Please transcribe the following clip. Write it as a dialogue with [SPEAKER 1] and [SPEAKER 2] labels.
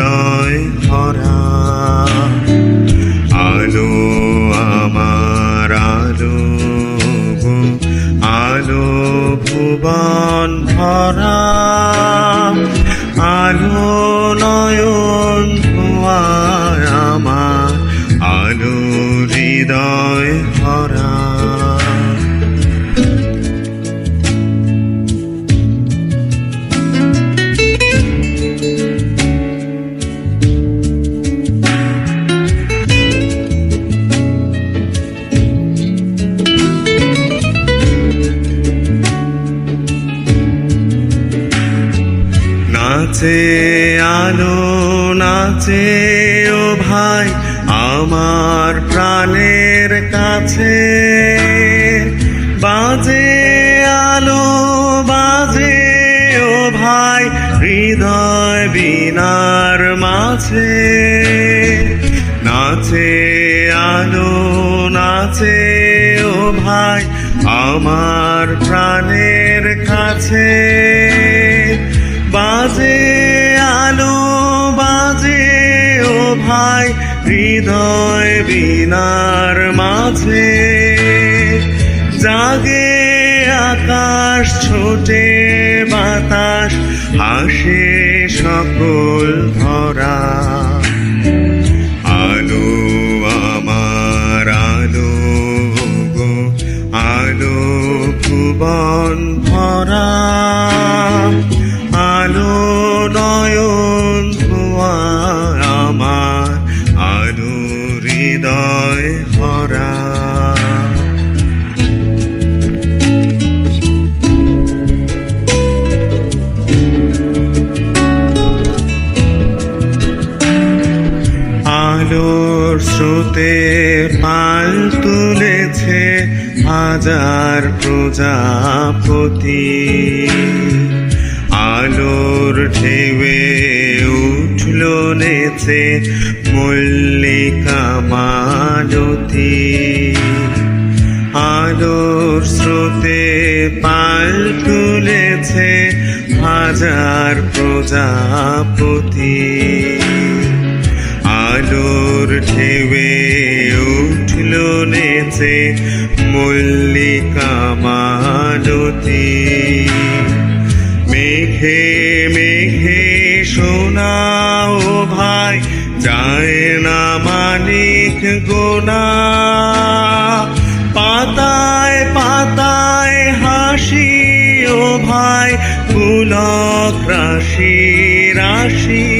[SPEAKER 1] হৃদয় ভরা। আলো আমার আলো আলো ভুবন ভরা। নাচে, আলো নাচে, ও ভাই, আমার প্রাণের কাছে। বাজে আলো, বাজে, ও ভাই, হৃদয় বিনার মাঝে। নাচে, আলো নাচে, ও ভাই, আমার প্রাণের কাছে। বাজে আলো, বাজে ও ভাই, হৃদয় বিনার মাঝে। জাগে আকাশ, ছোটে বাতাস, হাসে সকল ভরা। আলো, আমার আলো, গো, আলো ভুবন ভরা। হৃদয় ভরা। আলোর স্রোতে পাল তুলেছে হাজার প্রজাপতি। আলোর ঢেউয়ে নেচে মল্লিকা মালতী আলোর স্রোতে পাল তুলেছে হাজার প্রজাপতি। আলোর ঢেউয়ে উঠল নেচে মল্লিকা মালতী মেঘে মেঘে শোনাও ভাই যায় না মানিক গোনা। পাতায় পাতায় হাসি ও ভাই পুলক রাশি রাশি।